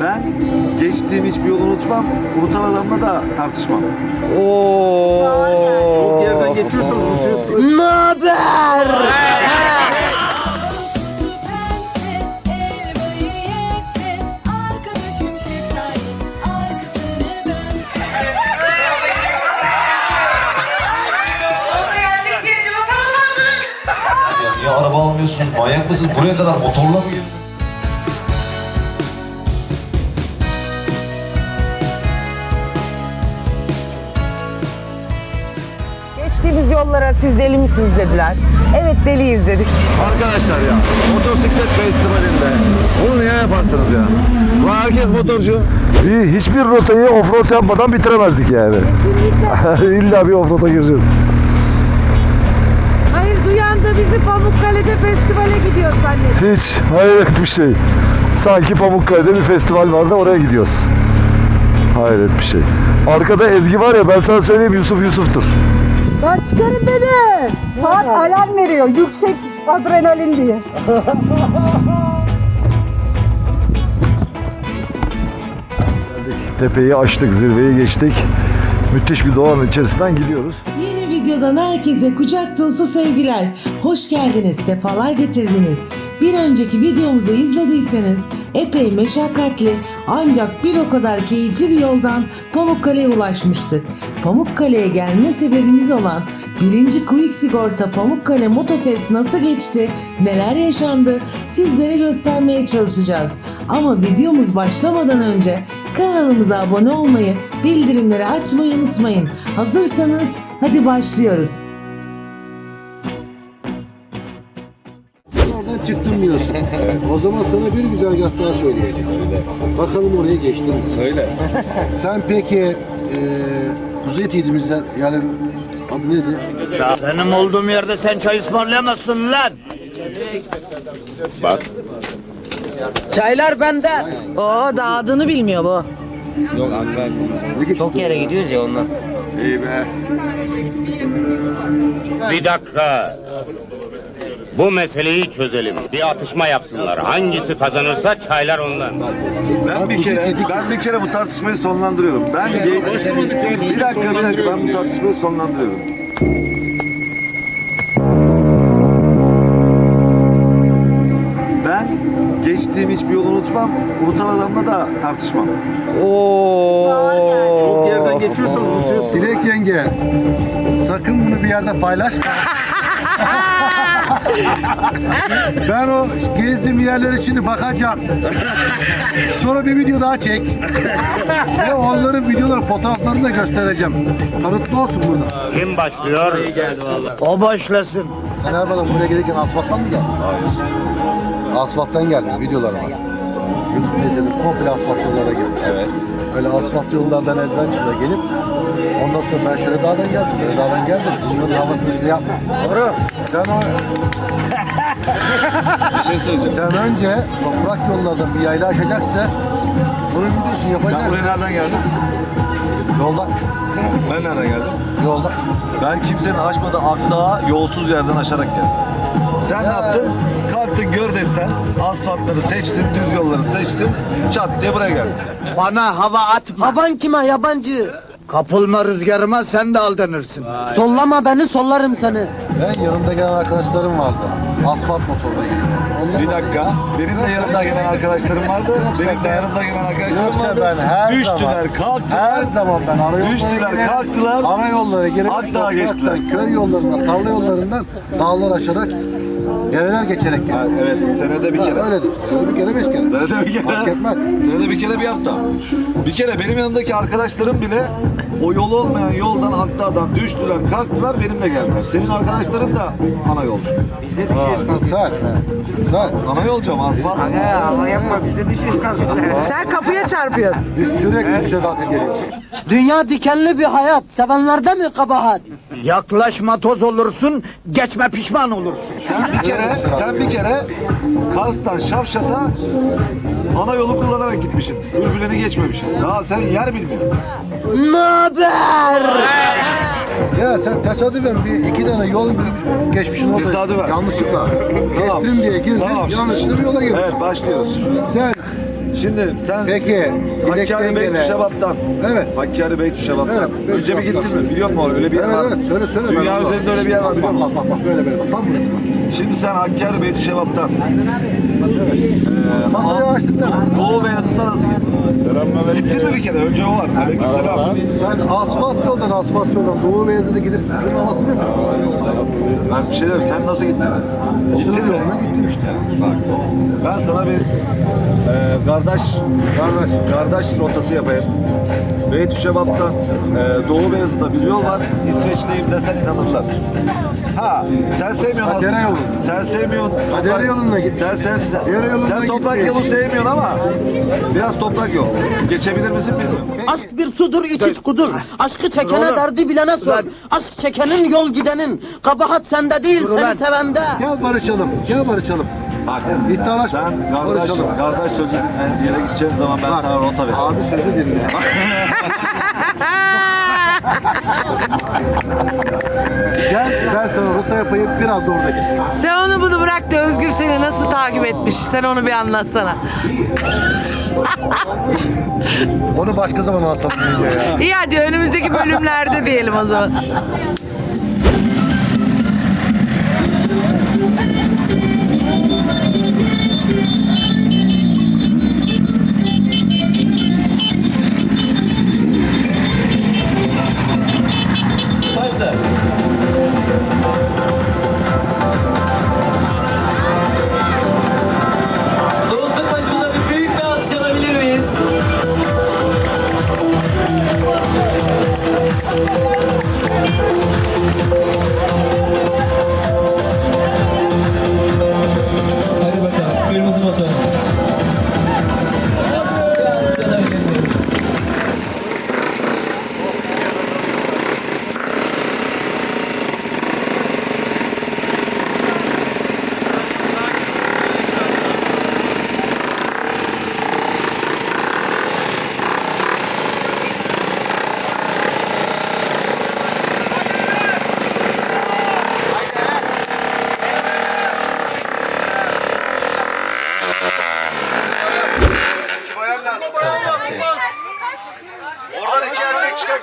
Ben geçtiğim hiçbir yolu unutmam. Unutan adamla da tartışmam. Oo. Çok yerden geçiyorsan unutuyorsun. Ne haber? Elmayı yersin Arkadaşım şeftali Arkasını dönsen Ya niye araba almıyorsunuz? Manyak mısınız? Buraya kadar motorla mı geldiniz? Geçtiğimiz yollara siz deli misiniz dediler. Evet deliyiz dedik. Arkadaşlar ya motosiklet festivalinde bunu niye yaparsınız ya? Ulan herkes motorcu. Bir, hiçbir rotayı offroad yapmadan bitiremezdik yani. İlla bir offroad'a gireceğiz. Hayır duyan da bizi Pamukkale'de festivale gidiyor zannetti. Hiç hayret bir şey. Sanki Pamukkale'de bir festival vardı oraya gidiyoruz. Hayret bir şey. Arkada Ezgi var ya ben sana söyleyeyim Yusuf Yusuf'tur. Lan çıkarın beni. Saat alarm veriyor. Yüksek adrenalin diye. Geldik, tepeyi açtık, zirveyi geçtik. Müthiş bir doğanın içerisinden gidiyoruz. Yeni videodan herkese kucak dolusu sevgiler. Hoş geldiniz, sefalar getirdiniz. Bir önceki videomuzu izlediyseniz epey meşakkatli ancak bir o kadar keyifli bir yoldan Pamukkale'ye ulaşmıştık. Pamukkale'ye gelme sebebimiz olan 1. Quick Sigorta Pamukkale Motofest nasıl geçti, neler yaşandı sizlere göstermeye çalışacağız. Ama videomuz başlamadan önce kanalımıza abone olmayı, bildirimleri açmayı unutmayın. Hazırsanız hadi başlıyoruz. Oradan çıktım diyorsun. O zaman sana bir güzergah daha söyleyeceğim. Bakalım oraya geçtin mi? Söyle. Sen peki e, Kuzey Tidimizden yani adı neydi? Benim olduğum yerde sen çay ısmarlayamazsın lan. Çaylar benden. Oo daha adını bilmiyor bu. Çok yere gidiyoruz ya ondan. İyi be. Bir dakika. Bu meseleyi çözelim. Bir atışma yapsınlar. Hangisi kazanırsa çaylar ondan. Ben bir kere ben bir kere bu tartışmayı sonlandırıyorum. Ben bir dakika bir dakika ben bu tartışmayı sonlandırıyorum. Hiçbir yolu unutmam. Unutan adamla da tartışmam. Oo. Çok yerden geçiyorsan unutuyorsun. Dilek yenge sakın bunu bir yerde paylaşma. ben o gezdiğim yerlere şimdi bakacağım. Sonra bir video daha çek. Ve onların videoları, fotoğraflarını da göstereceğim. Kanıtlı olsun burada. Kim başlıyor? O başlasın. Sen zaman buraya gelirken asfalttan mı geldin? Hayır. Asfalttan geldim, videoları var. YouTube'da izledim, komple asfalt yollara geldim. Evet. Öyle asfalt yollardan adventure'a gelip ondan sonra ben şöyle dağdan geldim, böyle dağdan geldim. Bunların havasını bize yapma. Doğru. Sen o... Bir şey söyleyeceğim. Sen önce toprak yollardan bir yayla açacaksa videosunu Sen yapacaksın. buraya nereden geldin? Yolda. Ben nereden geldim? Yolda. Ben kimsenin aşmadığı akdağı yolsuz yerden aşarak geldim. Sen ne Ya. yaptın? Kalktın Gördes'ten asfaltları seçtin, düz yolları seçtin. Çat diye buraya geldin. Bana hava atma. Havan kime yabancı? Kapılma rüzgarıma sen de aldanırsın. Sollama beni sollarım seni. Ben yanımda gelen arkadaşlarım vardı. Asfalt motorla Bir dakika. Benim de yanımda gelen arkadaşlarım vardı. Benim de yanımda gelen arkadaşlarım Yoksa vardı. ben her Düştüler, zaman, kalktılar. Her zaman ben ara yollara Düştüler, girerim. kalktılar. Ara yollara girip Akdağ'a geçtiler. Köy yollarından, tarla yollarından dağlar aşarak Dereler geçerek Ha, geldim. evet, senede bir Ha, kere. Öyledir. Şöyle bir kere beş kere. Senede bir kere. Fark etmez. Senede bir kere bir hafta. Bir kere benim yanımdaki arkadaşlarım bile o yolu olmayan yoldan Akdağ'dan düştüler, kalktılar benimle geldiler. Senin arkadaşların da ana yolcu. Ha, güzel. Güzel. Ana yolcu ama asfalt. Sen kapıya çarpıyorsun. Biz sürekli bize dalga geliyoruz. Dünya dikenli bir hayat. Sevenlerde mi kabahat? Yaklaşma toz olursun, geçme pişman olursun. Sen bir kere, sen bir kere Kars'tan Şavşat'a ana yolu kullanarak gitmişsin. Ürgülen'i geçmemişsin. Daha sen yer bilmiyorsun. Ne haber? Ya sen tesadüfen bir iki tane yol bir geçmişsin orada. Tesadüfen. Yanlışlıkla. Tamam. Diye girdin. Tamam, yanlışlıkla bir yola girmişsin. Evet başlıyoruz. Sen Şimdi sen Peki, Hakkari Beytü gene- Şebap'tan. Evet. Hakkari Beytü Şebap'tan. Evet, Beytü Önce bir Şebap'tan. gittin mi? Biliyor musun? Öyle bir yer Evet var. evet söyle söyle. Dünya ben onu- üzerinde öyle bir yer var biliyor Bak musun? bak bak bak böyle böyle bak tam burası bak. Şimdi sen Hakkari Beytü Şebap'tan. Bak buraya açtık da. Doğu Beyazıt'a nasıl gittin? Selamünaleyküm. Gittin mi bir kere? Önce o var. Aleykümselam. Sen asfalt yoldan asfalt yoldan Doğu Beyazıt'a gidip bunun havası mı yapıyorsun? Ben bir şey diyorum. Sen nasıl gittin? Gittin Sınır mi? yoluna gittim işte. Ben sana bir e, kardeş Kardeş. kardeş rotası yapayım. Beytü Şebap'tan e, Doğu Beyazıt'ta bir yol var. İsveç'teyim desen inanırlar. Ha, sen sevmiyorsun Ha, dere aslında. yolu. Sen sevmiyorsun. Ha, dere yolunda git. Sen sen sen, yolunda sen toprak git. yolu sevmiyorsun ama biraz toprak yol. Geçebilir misin bilmiyorum. Aşk bir sudur içit kudur. Aşkı çekene derdi bilene sor. Aşk çekenin yol gidenin. Kabahat sende değil seni sevende. Gel barışalım. Gel barışalım. Bak, İddialaş. sen kardeş, Barışalım. kardeş sözü dinle, bir yere gideceğin zaman ben sana rota veririm. Abi sözü dinle. Gel ben sana rota yapayım biraz da orada gez. Sen onu bunu bırak da Özgür seni nasıl takip etmiş? Sen onu bir anlatsana. Onu başka zaman anlatalım ya. İyi hadi önümüzdeki bölümlerde diyelim o zaman. Oradan iki erkek çıkar.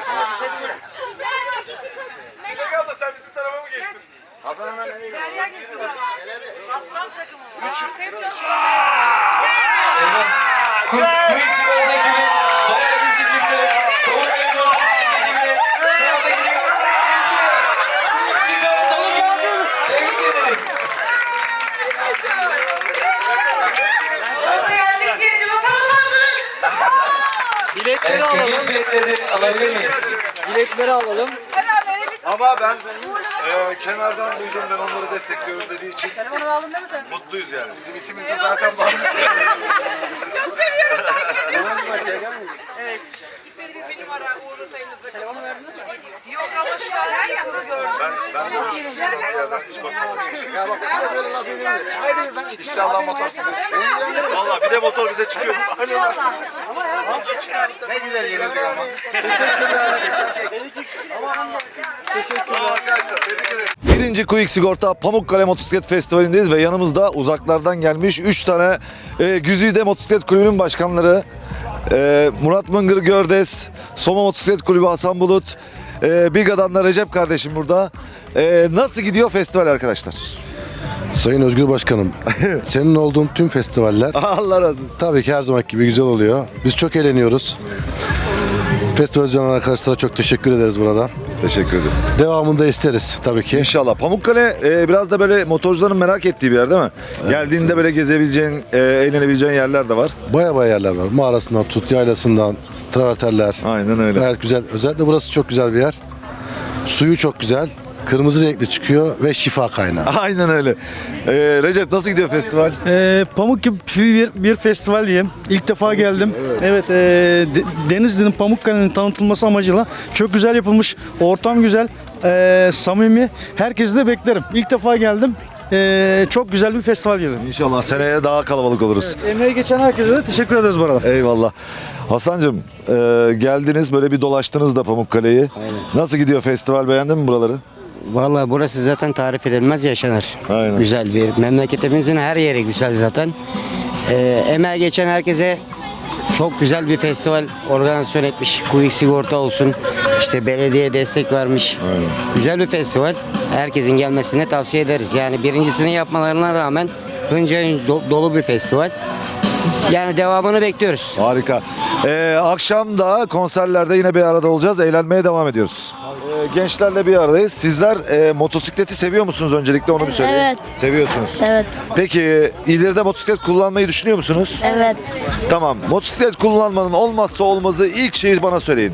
Bu sigorta ekibi bayağı bir şey çıktı. Komutanın motosiklet ekibi. Sağdaki gibi. Sigortalı gibi. Tebrik ederiz. Biletleri Evet, kırmızı biletleri alabilir miyiz? Biletleri alalım. Ama ben e, kenardan duydum ben onları destekliyorum dediği için mutluyuz yani. Bizim içimizde zaten var. Çok seviyorum takip Evet. Benim ara uğurlu sayınızda. Telefonu verdin mi? Yok ama şu an yakını gördüm. Ben, ben de hiç bakmadım. Ya bak bir de böyle laf ediyorsun. Çıkaydınız lan. İnşallah motor size çıkıyor. Valla bir de motor bize çıkıyor. Ne güzel yenildik ama. Teşekkürler arkadaşlar. Birinci Quick Sigorta Pamukkale Motosiklet Festivali'ndeyiz ve yanımızda uzaklardan gelmiş 3 tane e, Güzide Motosiklet Kulübü'nün başkanları e, Murat Mıngır Gördes, Soma Motosiklet Kulübü Hasan Bulut, e, Biga'dan da Recep kardeşim burada. E, nasıl gidiyor festival arkadaşlar? Sayın Özgür Başkanım, senin olduğun tüm festivaller Allah razı olsun. tabii ki her zaman gibi güzel oluyor. Biz çok eğleniyoruz. Festival düzenleyen arkadaşlara çok teşekkür ederiz burada. Teşekkür ederiz. Devamını da isteriz tabii ki. İnşallah. Pamukkale e, biraz da böyle motorcuların merak ettiği bir yer değil mi? Geldiğinde böyle gezebileceğin, e, eğlenebileceğin yerler de var. Baya baya yerler var. Mağarasından tut, yaylasından, traverterler. Aynen öyle. Gayet güzel. Özellikle burası çok güzel bir yer. Suyu çok güzel. Kırmızı renkli çıkıyor ve şifa kaynağı. Aynen öyle. E, Recep nasıl gidiyor festival? Ee, Pamuk gibi bir, bir festival diyeyim. İlk defa geldim. Evet, ee, De- Denizli'nin Pamukkale'nin tanıtılması amacıyla çok güzel yapılmış. Ortam güzel, ee, samimi. Herkesi de beklerim. İlk defa geldim. Ee, çok güzel bir festival gibi. İnşallah seneye daha kalabalık oluruz. Emeği geçen herkese de teşekkür ederiz bu arada. Eyvallah. Hasan'cığım e, geldiniz böyle bir dolaştınız da Pamukkale'yi. Nasıl gidiyor festival beğendin mi buraları? Vallahi burası zaten tarif edilmez yaşanır. Aynen. Güzel bir memleketimizin her yeri güzel zaten. Ee, emeği geçen herkese çok güzel bir festival organizasyon etmiş. Quick Sigorta olsun. işte belediye destek vermiş. Güzel bir festival. Herkesin gelmesini tavsiye ederiz. Yani birincisini yapmalarına rağmen hınca dolu bir festival. Yani devamını bekliyoruz. Harika. Ee, akşam da konserlerde yine bir arada olacağız. Eğlenmeye devam ediyoruz. Gençlerle bir aradayız. Sizler e, motosikleti seviyor musunuz öncelikle onu bir söyleyin. Evet. Seviyorsunuz. Evet. Peki ileride motosiklet kullanmayı düşünüyor musunuz? Evet. Tamam. Motosiklet kullanmanın olmazsa olmazı ilk şeyi bana söyleyin.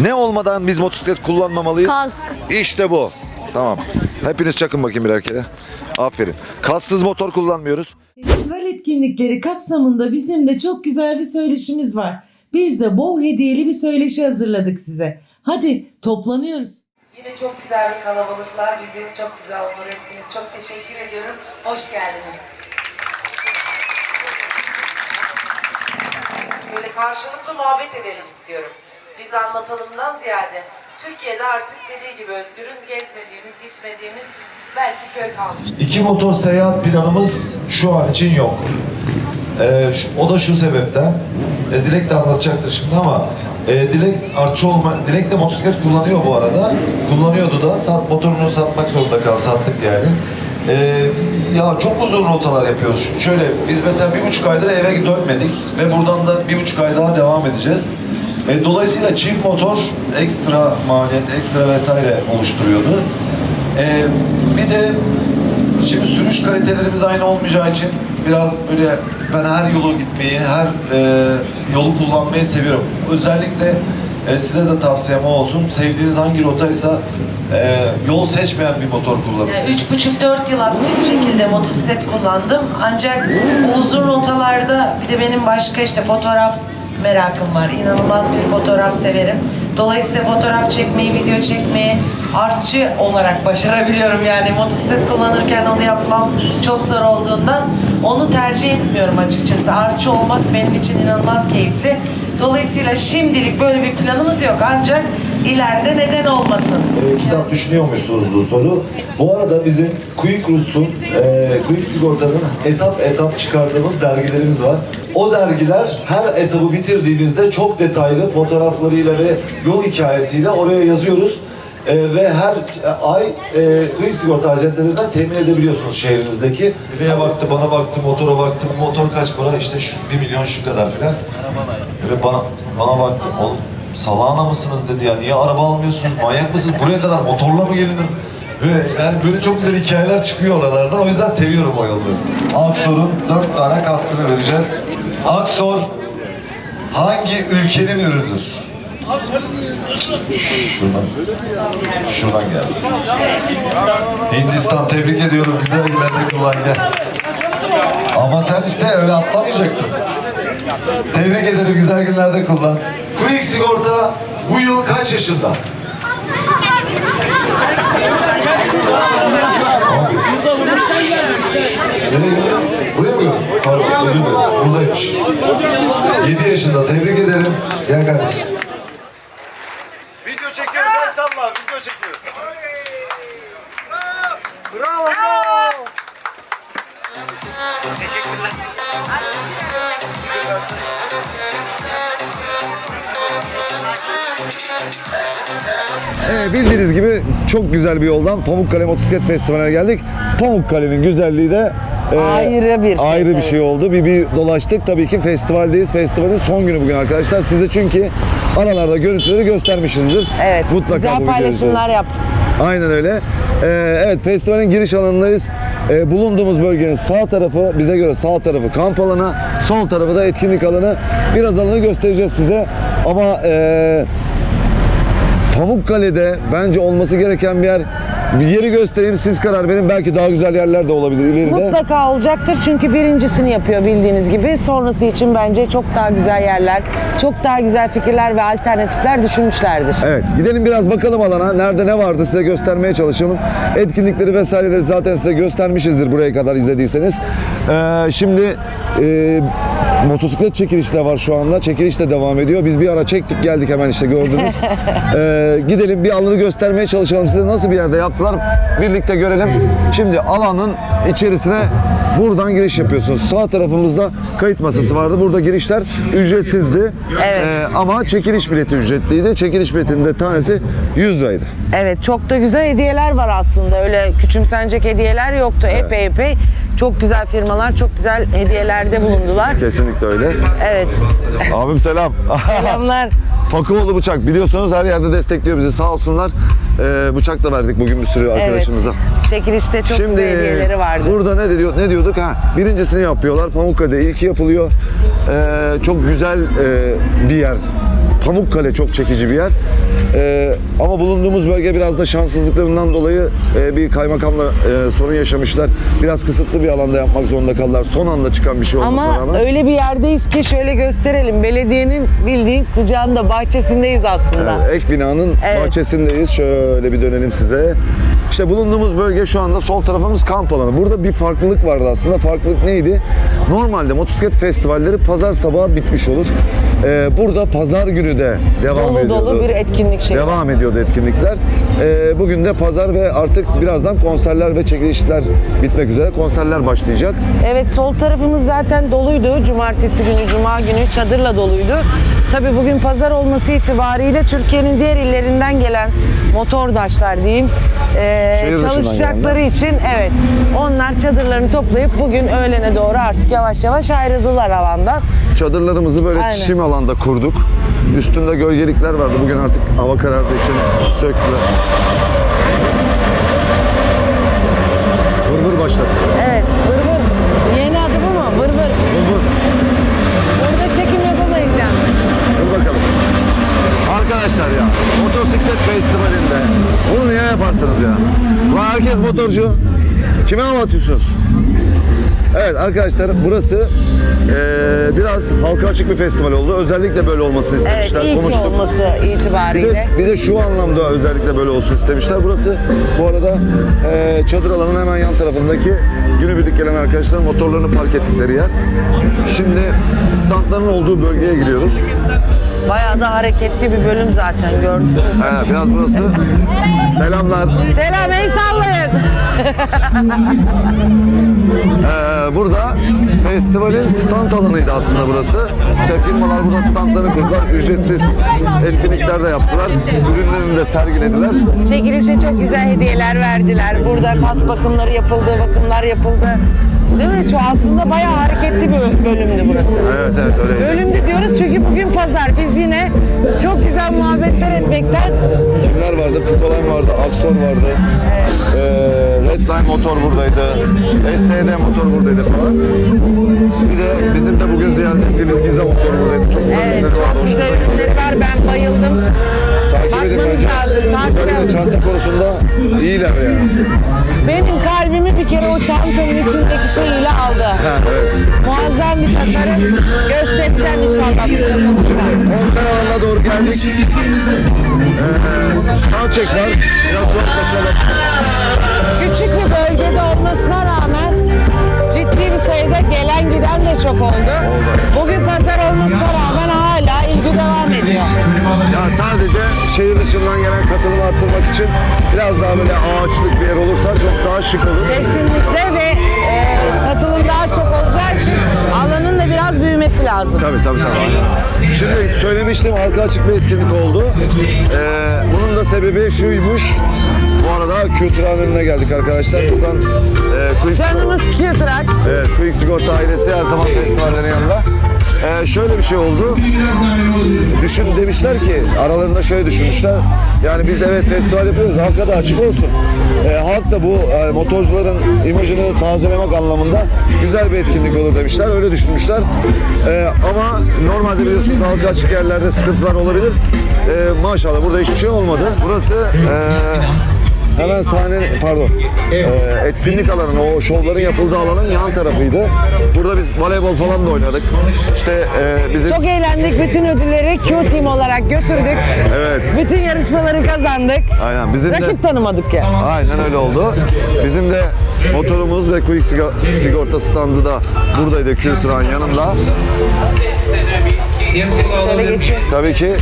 Ne olmadan biz motosiklet kullanmamalıyız? Kask. İşte bu. Tamam. Hepiniz çakın bakayım birer kere. Aferin. Kasksız motor kullanmıyoruz. Festival etkinlikleri kapsamında bizim de çok güzel bir söyleşimiz var. Biz de bol hediyeli bir söyleşi hazırladık size. Hadi toplanıyoruz. Yine çok güzel bir kalabalıklar. Bizi çok güzel onur ettiniz. Çok teşekkür ediyorum. Hoş geldiniz. Böyle karşılıklı muhabbet edelim istiyorum. Biz anlatalımdan ziyade. Türkiye'de artık dediği gibi Özgür'ün gezmediğimiz, gitmediğimiz belki köy kalmış. İki motor seyahat planımız şu an için yok. Ee, şu- o da şu sebepten. E, Dilek de anlatacaktır şimdi ama e, Dilek artçı olma, Dilek de motosiklet kullanıyor bu arada. Kullanıyordu da sat, motorunu satmak zorunda kaldı. Sattık yani. Ee, ya çok uzun rotalar yapıyoruz. Şöyle biz mesela bir buçuk aydır eve dönmedik ve buradan da bir buçuk ay daha devam edeceğiz. E, dolayısıyla çift motor ekstra maliyet, ekstra vesaire oluşturuyordu. E, bir de Şimdi sürüş kalitelerimiz aynı olmayacağı için biraz böyle ben her yolu gitmeyi, her e, yolu kullanmayı seviyorum. Özellikle e, size de tavsiyem o olsun. Sevdiğiniz hangi rotaysa e, yol seçmeyen bir motor kullanın. Yani Üç buçuk dört yıl aktif şekilde motosiklet kullandım. Ancak bu uzun rotalarda bir de benim başka işte fotoğraf merakım var. İnanılmaz bir fotoğraf severim. Dolayısıyla fotoğraf çekmeyi, video çekmeyi artçı olarak başarabiliyorum. Yani motosiklet kullanırken onu yapmam çok zor olduğundan onu tercih etmiyorum açıkçası. Artçı olmak benim için inanılmaz keyifli. Dolayısıyla şimdilik böyle bir planımız yok. Ancak ileride neden olmasın? E, kitap düşünüyor musunuz bu soru. Bu arada bizim Quick Roots'un, e, Quick Sigorta'nın etap etap çıkardığımız dergilerimiz var. O dergiler her etabı bitirdiğimizde çok detaylı fotoğraflarıyla ve yol hikayesiyle oraya yazıyoruz. E, ve her ay e, Quick Sigorta acentelerinden temin edebiliyorsunuz şehrinizdeki. Dileğe baktı, bana baktı, motora baktım. Motor kaç para? İşte şu 1 milyon şu kadar filan. Ve bana, bana baktı. Oğlum salağına mısınız dedi ya. Niye araba almıyorsunuz? Manyak mısınız? Buraya kadar motorla mı gelinir? Böyle, yani böyle çok güzel hikayeler çıkıyor oralardan. O yüzden seviyorum o yolları. Aksor'un dört tane kaskını vereceğiz. Aksor hangi ülkenin ürünüdür? Şuradan. Şuradan geldi. Hindistan tebrik ediyorum. Güzel günlerde kullan gel. Ama sen işte öyle atlamayacaktın. Tebrik ederim güzel günlerde kullan. Quick Sigorta bu yıl kaç yaşında? Gidiyor? Buraya mı gidiyor? Pardon, özür dilerim. Buradaymış. 7 yaşında. Tebrik ederim. Gel kardeşim. Evet, bildiğiniz gibi çok güzel bir yoldan Pamukkale Motosiklet Festivali'ne geldik. Pamukkale'nin güzelliği de e, Ayrı bir şey, ayrı bir şey oldu. Bir, bir dolaştık. Tabii ki festivaldeyiz. Festivalin son günü bugün arkadaşlar. Size çünkü aralarda görüntüleri göstermişizdir. Evet, Mutlaka güzel paylaşımlar yaptık. Aynen öyle. Ee, evet festivalin giriş alanındayız. Ee, bulunduğumuz bölgenin sağ tarafı bize göre sağ tarafı kamp alanı, sol tarafı da etkinlik alanı. Biraz alanı göstereceğiz size. Ama ee, Pamukkale'de bence olması gereken bir yer. Bir yeri göstereyim siz karar verin. Belki daha güzel yerler de olabilir ileride. Mutlaka olacaktır çünkü birincisini yapıyor bildiğiniz gibi. Sonrası için bence çok daha güzel yerler, çok daha güzel fikirler ve alternatifler düşünmüşlerdir. Evet gidelim biraz bakalım alana. Nerede ne vardı size göstermeye çalışalım. Etkinlikleri vesaireleri zaten size göstermişizdir buraya kadar izlediyseniz. Ee, şimdi e, Motosiklet çekilişi de var şu anda. Çekiliş de devam ediyor. Biz bir ara çektik geldik hemen işte gördünüz. Ee, gidelim bir alanı göstermeye çalışalım size. Nasıl bir yerde yaptılar birlikte görelim. Şimdi alanın içerisine buradan giriş yapıyorsunuz. Sağ tarafımızda kayıt masası vardı. Burada girişler ücretsizdi. Evet. Ee, ama çekiliş bileti ücretliydi. Çekiliş biletinin de tanesi 100 liraydı. Evet çok da güzel hediyeler var aslında. Öyle küçümsenecek hediyeler yoktu. Epey epey çok güzel firmalar çok güzel hediyelerde bulundular. Kesinlikle öyle. Evet. Abim selam. Selamlar. Fakıoğlu bıçak biliyorsunuz her yerde destekliyor bizi sağ olsunlar. Ee, bıçak da verdik bugün bir sürü arkadaşımıza. Evet. Çekilişte çok Şimdi güzel hediyeleri vardı. burada ne diyor ne diyorduk ha birincisini yapıyorlar Pamukkale ilki yapılıyor Ee, çok güzel e, bir yer Pamukkale çok çekici bir yer Ee, ama bulunduğumuz bölge biraz da şanssızlıklarından dolayı e, bir kaymakamla e, sorun yaşamışlar biraz kısıtlı bir alanda yapmak zorunda kaldılar son anda çıkan bir şey olmasına Ama rağmen öyle bir yerdeyiz ki şöyle gösterelim. Belediyenin bildiğin kucağında bahçesindeyiz aslında. Evet, ek binanın Evet. bahçesindeyiz. Şöyle bir dönelim size. İşte bulunduğumuz bölge şu anda sol tarafımız kamp alanı. Burada bir farklılık vardı aslında. Farklılık neydi? Normalde motosiklet festivalleri pazar sabahı bitmiş olur. Ee, burada pazar günü de devam Dolu ediyordu. dolu bir etkinlik şey. Devam ediyordu etkinlikler. Ee, bugün de pazar ve artık birazdan konserler ve çekilişler bitmek üzere. Konserler başlayacak. Evet sol tarafımız zaten doluydu. Cumartesi günü, cuma günü çadırla doluydu. Tabii bugün pazar olması itibariyle Türkiye'nin diğer illerinden gelen motordaşlar diyeyim Şehir dışından çalışacakları için evet onlar çadırlarını toplayıp bugün öğlene doğru artık yavaş yavaş ayrıldılar alandan. Çadırlarımızı böyle Aynen. çim alanda kurduk. Üstünde gölgelikler vardı. Bugün artık hava karardığı için söktüler. Vır vır başladı. Evet vır vır. Yeni adı bu mu? Vır vır. Vır vır. Burada çekim yapamayız yalnız. Dur bakalım. Arkadaşlar ya motosiklet festivalinde bunu niye yaparsınız ya? Ulan herkes motorcu. Kime hava atıyorsunuz? Evet arkadaşlar burası eee, biraz halka açık bir festival oldu. Özellikle böyle olmasını Evet istemişler. iyi ki Konuştuk. olması Bir itibariyle. de, bir de şu anlamda özellikle böyle olsun istemişler. Burası bu arada eee, çadır alanının hemen yan tarafındaki günübirlik gelen arkadaşların motorlarını park ettikleri yer. Şimdi standların olduğu bölgeye giriyoruz. Bayağı da hareketli bir bölüm zaten gördüm. Ee, biraz burası. Selamlar. Selam ey sallayın. Ee, burada festivalin stand alanıydı aslında burası. İşte firmalar burada standlarını kurdular. Ücretsiz etkinlikler de yaptılar. Ürünlerini de sergilediler. Çekilişe çok güzel hediyeler verdiler. Burada kas bakımları yapıldı, bakımlar yapıldı. Değil mi? Aslında bayağı hareketli bir bölümdü burası. Evet evet öyleydi. Bölümdü diyoruz çünkü bugün pazar. Biz yine çok güzel muhabbetler etmekten Kimler vardı? Putoline vardı, Axor vardı. Ee, Redline motor buradaydı. SSD motor buradaydı falan. Bir de bizim de bugün ziyaret ettiğimiz Giza motor buradaydı. Çok güzel evet, ürünleri vardı. çok Hoşumuza güzel gitti. ürünleri var. Ben bayıldım. Takip edin Bakmanız bence. lazım, takip edin. çanta konusunda iyiler yani. Benim kalbimi bir kere o çantanın içindeki şeyiyle aldı. evet. Muazzam bir tasarım. Göstereceğim inşallah. Konser alanına doğru geldik. Ee, soundcheck var. Biraz zor kaçalım. Küçük bir bölgede olmasına rağmen ciddi bir sayıda gelen giden de çok oldu. Bugün pazar olmasına rağmen Ya sadece şehir dışından gelen katılımı arttırmak için biraz daha böyle ağaçlık bir yer olursa çok daha şık olur. Kesinlikle ve e, katılım daha çok olacağı için alanın da biraz büyümesi lazım. Tabii tabii tabii. Şimdi söylemiştim halka açık bir etkinlik oldu. Ee, bunun da sebebi şuymuş. Bu arada kültürel önüne geldik arkadaşlar. Buradan e, Quick Sigorta- Canımız kütrak. Evet, Quick Sigorta ailesi her zaman festivallerin yanında. Ee, şöyle bir şey oldu. Düşün demişler ki aralarında şöyle düşünmüşler. Yani biz evet festival yapıyoruz halka da açık olsun. Ee, halk da bu e, motorcuların imajını tazelemek anlamında güzel bir etkinlik olur demişler. Öyle düşünmüşler. Ee, ama normalde biliyorsunuz halka açık yerlerde sıkıntılar olabilir. Ee, maşallah burada hiçbir şey olmadı. Burası e, hemen sahne pardon e, etkinlik alanı o şovların yapıldığı alanın yan tarafıydı. Burada biz voleybol falan da oynadık. İşte e, bizim Çok eğlendik. Bütün ödülleri Q Team olarak götürdük. evet Bütün yarışmaları kazandık. aynen bizim de Rakip tanımadık ya. Aynen öyle oldu. Bizim de motorumuz ve Quick Siga- sigorta standı da buradaydı Kültüran yanında. Şöyle geçeyim. Tabii ki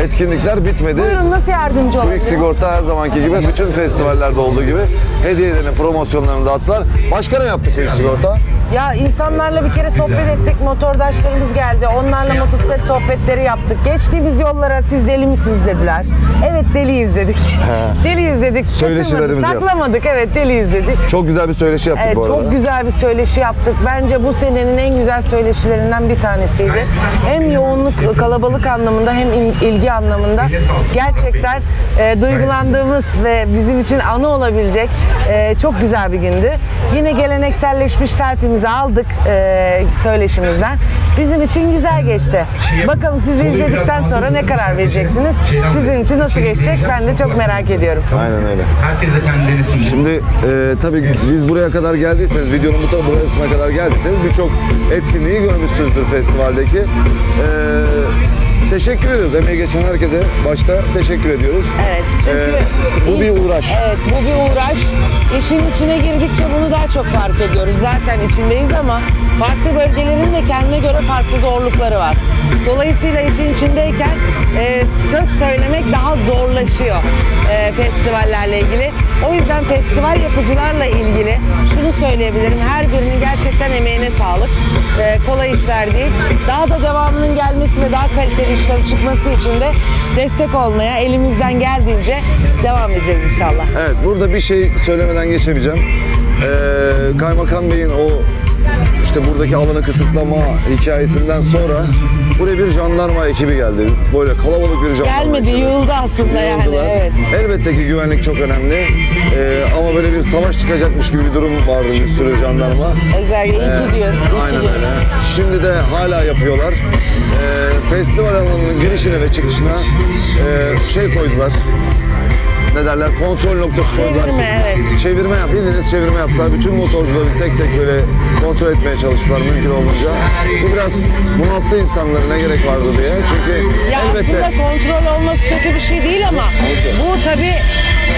etkinlikler bitmedi. Buyurun nasıl yardımcı Quick olabilirim? Sigorta her zamanki gibi bütün festivallerde olduğu gibi hediyelerini, promosyonlarını dağıttılar. Başka ne yaptı Quick Sigorta? Ya insanlarla bir kere sohbet ettik. Motordaşlarımız geldi. Onlarla motosiklet sohbetleri yaptık. Geçtiğimiz yollara siz deli misiniz dediler. Evet deliyiz dedik. deliyiz dedik. Söyleşilerimizi Kaçırmadık, yaptık. Saklamadık. Evet deliyiz dedik. Çok güzel bir söyleşi yaptık Evet bu arada. çok güzel bir söyleşi yaptık. Bence bu senenin en güzel söyleşilerinden bir tanesiydi. Hem yoğunluk, kalabalık anlamında hem il- ilgi anlamında gerçekten e, duygulandığımız ve bizim için anı olabilecek e, çok güzel bir gündü. Yine gelenekselleşmiş selfie'mizi aldık e, söyleşimizden. Bizim için güzel geçti. Bakalım sizi izledikten sonra ne karar vereceksiniz? Sizin için nasıl geçecek? Ben de çok merak ediyorum. Aynen öyle. Herkes de kendi denesin. Şimdi e, tabii biz buraya kadar geldiyseniz, videonun bu tarafa burasına kadar geldiyseniz birçok etkinliği görmüşsünüzdür festivaldeki. E, teşekkür ediyoruz. Emeği geçen herkese başta teşekkür ediyoruz. Evet. Çünkü E, bu bir uğraş. Evet bu bir uğraş. İşin içine girdikçe bunu daha çok fark ediyoruz. Zaten içindeyiz ama farklı bölgelerin de kendine göre farklı zorlukları var. Dolayısıyla işin içindeyken e, söz söylemek daha zorlaşıyor e, festivallerle ilgili. O yüzden festival yapıcılarla ilgili şunu söyleyebilirim. Her birinin gerçekten emeğine sağlık. E, kolay işler değil. Daha da devamının gelmesi ve daha kaliteli işlerin çıkması için de destek olmaya elimizden geldiğince devam edeceğiz inşallah. Evet burada bir şey söylemeden geçemeyeceğim. Ee, Kaymakam Bey'in o işte buradaki alanı kısıtlama hikayesinden sonra buraya bir jandarma ekibi geldi. Böyle kalabalık bir jandarma Gelmedi, ekibi. yığıldı aslında yani. Yığıldılar. Evet. Elbette ki güvenlik çok önemli. Ee, ama böyle bir savaş çıkacakmış gibi bir durum vardı bir sürü jandarma. Özellikle iki Ee, gün. iki Aynen gün. öyle. Şimdi de hala yapıyorlar. Ee, festival alanının girişine ve çıkışına e, şey koydular. Ne derler? Kontrol noktası. Çevirme, evet. Çevirme yap. Bildiğiniz çevirme yaptılar. Bütün motorcuları tek tek böyle kontrol etmeye çalıştılar mümkün olunca. Bu biraz bunalttı insanları ne gerek vardı diye. Çünkü Ya elbette aslında kontrol olması kötü bir şey değil ama bu tabii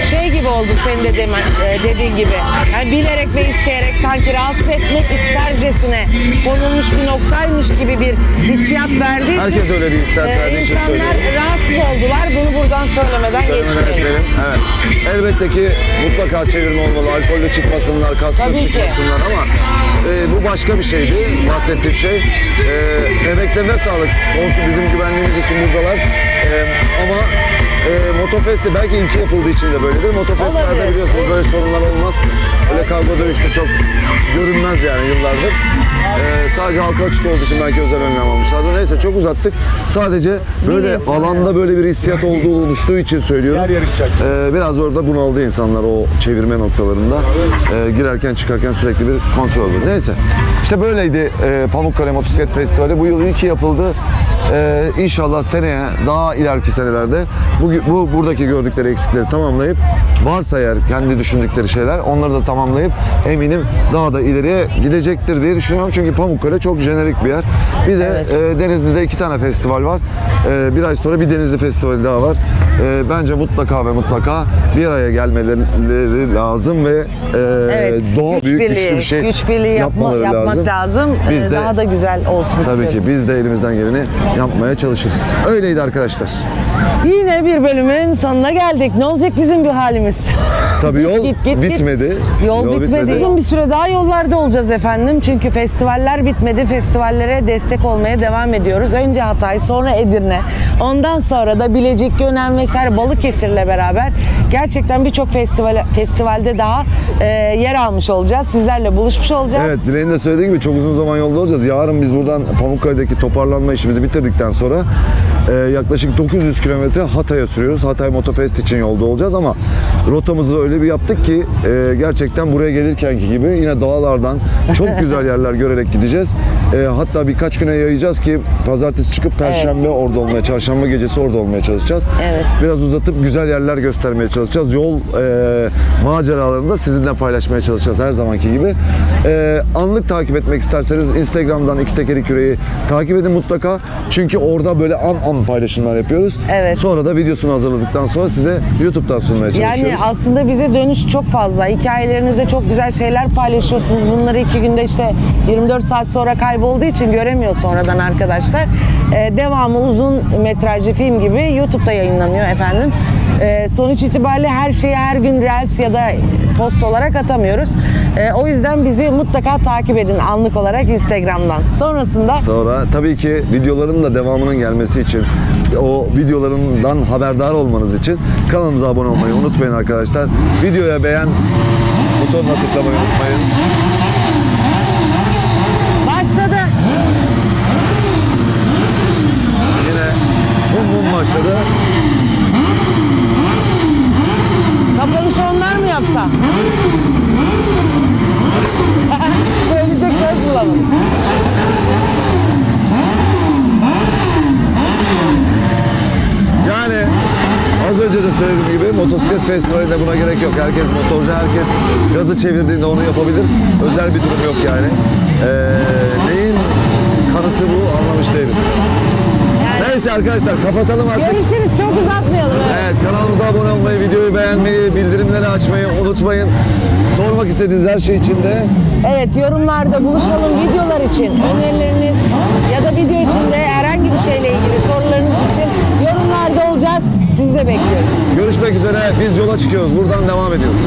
şey gibi oldu senin de demen, e, dediğin gibi. Yani bilerek ve isteyerek sanki rahatsız etmek istercesine konulmuş bir noktaymış gibi bir hissiyat verdiği için Herkes öyle bir hissiyat e, verdiği için insanlar söylüyorum. rahatsız oldular. Bunu buradan söylemeden geçmeyelim. Evet. Elbette ki mutlaka çevirme olmalı. Alkolle çıkmasınlar, ki. çıkmasınlar ama e, bu başka bir şeydi. Bahsettiğim şey. E, emeklerine sağlık. Kontrol bizim güvenliğimiz için buradalar. E, ama e, Motofest'te belki ilki yapıldığı için de böyledir. Motofest'lerde Olabilir. biliyorsunuz böyle sorunlar olmaz. Öyle kavga dövüşte çok görünmez yani yıllardır. E, sadece halka açık olduğu için belki özel önlem almışlardı. Neyse çok uzattık. Sadece böyle Neyse. alanda böyle bir hissiyat olduğu oluştuğu için söylüyorum. Ee, biraz orada bunaldı insanlar o çevirme noktalarında. Ee, girerken çıkarken sürekli bir kontrol oldu. Neyse. İşte böyleydi e, Pamukkale Motosiklet Festivali. Bu yıl iyi ki yapıldı. Ee, inşallah seneye daha ileriki senelerde bu, bu buradaki gördükleri eksikleri tamamlayıp varsa eğer kendi düşündükleri şeyler onları da tamamlayıp eminim daha da ileriye gidecektir diye düşünüyorum. Çünkü Pamukkale çok jenerik bir yer. Bir de Evet. e, Denizli'de iki tane festival var. E, bir ay sonra bir Denizli Festivali daha var. E, bence mutlaka ve mutlaka bir araya gelmeleri lazım ve e, Evet, doğa güç büyük birliği, güçlü bir şey güç birliği yapma, yapmaları yapmak lazım. lazım. Biz Ee, de daha da güzel olsun tabii ki istiyoruz. biz de elimizden geleni yapmaya çalışırız. Öyleydi arkadaşlar. Yine bir bölümün sonuna geldik. Ne olacak bizim bir halimiz? Tabii yol Git, git, git. bitmedi. Yol, bitmedi. Uzun bir süre daha yollarda olacağız efendim. Çünkü festivaller bitmedi. Festivallere destek olmaya devam ediyoruz. Önce Hatay, sonra Edirne. Ondan sonra da Bilecik, Gönen vesaire Balıkesir'le beraber gerçekten birçok festival, festivalde daha e, yer almış olacağız. Sizlerle buluşmuş olacağız. Evet Dileğin de söylediği gibi çok uzun zaman yolda olacağız. Yarın biz buradan Pamukkale'deki toparlanma işimizi bitirdikten sonra e, yaklaşık 900 kilometre Hatay'a sürüyoruz. Hatay Motofest için yolda olacağız ama rotamızı öyle bir yaptık ki e, gerçekten buraya gelirkenki gibi yine dağlardan çok güzel yerler görerek gideceğiz. E, hatta birkaç güne yayacağız ki pazartesi çıkıp perşembe orada olmaya, çarşamba gecesi orada olmaya çalışacağız. Evet. Biraz uzatıp güzel yerler göstermeye çalışacağız. Yol e, maceralarını da sizinle paylaşmaya çalışacağız her zamanki gibi. E, anlık takip etmek isterseniz Instagram'dan iki tekeri küreği takip edin mutlaka. Çünkü orada böyle an an paylaşımlar yapıyoruz. Evet. Sonra da videosunu hazırladıktan sonra size YouTube'dan sunmaya çalışıyoruz. Yani aslında bize dönüş çok fazla. Hikayelerinizde çok güzel şeyler paylaşıyorsunuz. Bunları iki günde işte 24 saat sonra kaybolduğu için göremiyor sonradan arkadaşlar. Ee, devamı uzun metrajlı film gibi YouTube'da yayınlanıyor efendim. Ee, sonuç itibariyle her şeyi her gün Reels ya da post olarak atamıyoruz. Ee, o yüzden bizi mutlaka takip edin anlık olarak Instagram'dan. Sonrasında Sonra tabii ki videoların da devamının gelmesi için o videolarından haberdar olmanız için kanalımıza abone olmayı unutmayın arkadaşlar. Videoya beğen butonuna tıklamayı unutmayın. başladı. Yine bum bum başladı. Kapanışı Söyleyecek söz bulamadım. Yani az önce de söylediğim gibi motosiklet festivalinde buna gerek yok. Herkes motorcu, herkes gazı çevirdiğinde onu yapabilir. Özel bir durum yok yani. Ee, Neyse arkadaşlar kapatalım artık. Görüşürüz çok uzatmayalım. evet. Evet kanalımıza abone olmayı, videoyu beğenmeyi, bildirimleri açmayı unutmayın. Sormak istediğiniz her şey için de Evet yorumlarda buluşalım videolar için önerileriniz ya da video içinde herhangi bir şeyle ilgili sorularınız için yorumlarda olacağız. Sizi de bekliyoruz. görüşmek üzere. Biz yola çıkıyoruz. Buradan devam ediyoruz.